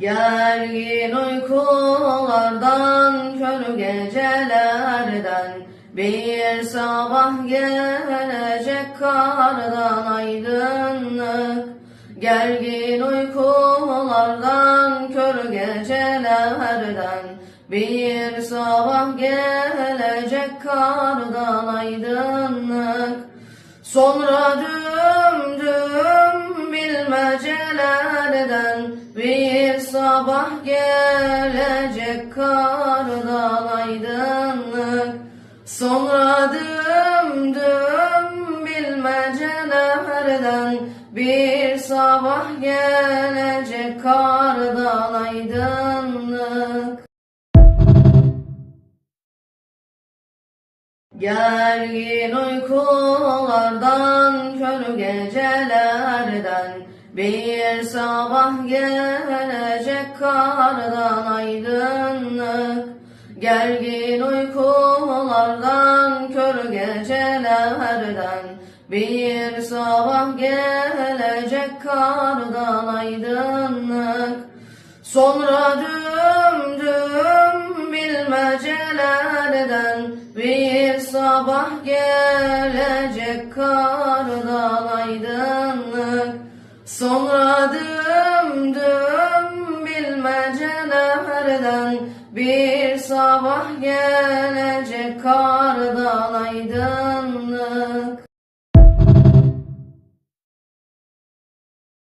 Gergin uykulardan, kör gecelerden Bir sabah gelecek kardan aydınlık. Gergin uykulardan, kör gecelerden Bir sabah gelecek kardan aydınlık. Sonra düm düm bilmecelerden bir sabah gelecek kardan aydınlık. Sonra düm düm bilmecelerden bir sabah gelecek kardan aydınlık. Gergin uykulardan, kör gecelerden Bir sabah gelecek kardan aydınlık. Gergin uykulardan, kör gecelerden. Bir sabah gelecek kardan aydınlık. Sonra düm düm bilmecelerden. Bir sabah gelecek kardan aydınlık. Sonra düm düm bilmecelerden bir sabah gelecek kardan aydınlık.